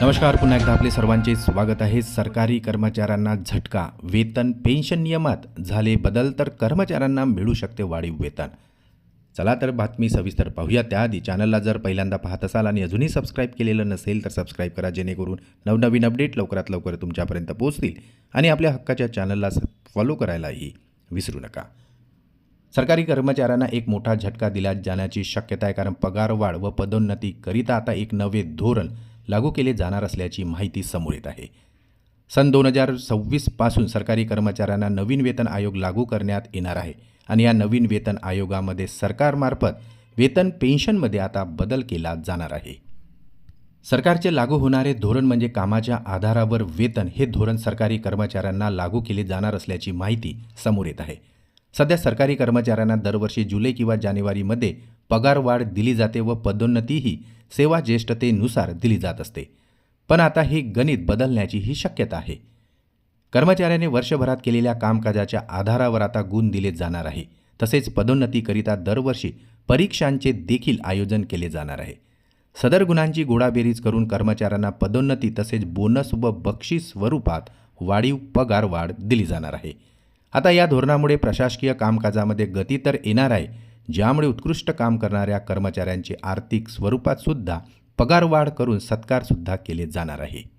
नमस्कार पुन्हा एकदा आपले सर्वांचे स्वागत आहे. सरकारी कर्मचाऱ्यांना झटका वेतन पेन्शन नियमात झाले बदल तर कर्मचाऱ्यांना मिळू शकते वाढीव वेतन. चला तर बातमी सविस्तर पाहूया. त्याआधी चॅनलला जर पहिल्यांदा पाहत असाल आणि अजूनही सबस्क्राईब केलेलं नसेल तर सबस्क्राईब करा जेणेकरून नवनवीन अपडेट लवकरात लवकर तुमच्यापर्यंत पोहोचतील आणि आपल्या हक्काच्या चॅनलला फॉलो करायलाही विसरू नका. सरकारी कर्मचाऱ्यांना एक मोठा झटका दिला जाण्याची शक्यता आहे कारण पगारवाढ व पदोन्नतीकरिता आता एक नवे धोरण लागू केले जाणार असल्याची माहिती समोर येत आहे. सन दोन हजार सव्वीसपासून सरकारी कर्मचाऱ्यांना नवीन वेतन आयोग लागू करण्यात येणार आहे आणि या नवीन वेतन आयोगामध्ये सरकारमार्फत वेतन पेन्शनमध्ये आता बदल केला जाणार आहे. सरकारचे लागू होणारे धोरण म्हणजे कामाच्या आधारावर वेतन हे धोरण सरकारी कर्मचाऱ्यांना लागू केले जाणार असल्याची माहिती समोर येत आहे. सध्या सरकारी कर्मचाऱ्यांना दरवर्षी जुलै किंवा जानेवारीमध्ये पगारवाढ दिली जाते व पदोन्नतीही सेवा ज्येष्ठतेनुसार दिली जात असते. पण आता हे गणित बदलण्याची ही शक्यता आहे. कर्मचाऱ्याने वर्षभरात केलेल्या कामकाजाच्या आधारावर आता गुण दिले जाणार आहे. तसेच पदोन्नतीकरिता दरवर्षी परीक्षांचे देखील आयोजन केले जाणार आहे. सदर गुणांची गोडाबेरीज करून कर्मचाऱ्यांना पदोन्नती तसेच बोनस व बक्षीस स्वरूपात वाढीव पगार वाढ दिली जाणार आहे. आता या धोरणामुळे प्रशासकीय कामकाजामध्ये गती तर येणार आहे ज्यामुळे उत्कृष्ट काम करणाऱ्या कर्मचाऱ्यांचे आर्थिक स्वरूपातसुद्धा पगारवाढ करून सत्कारसुद्धा केले जाणार आहे.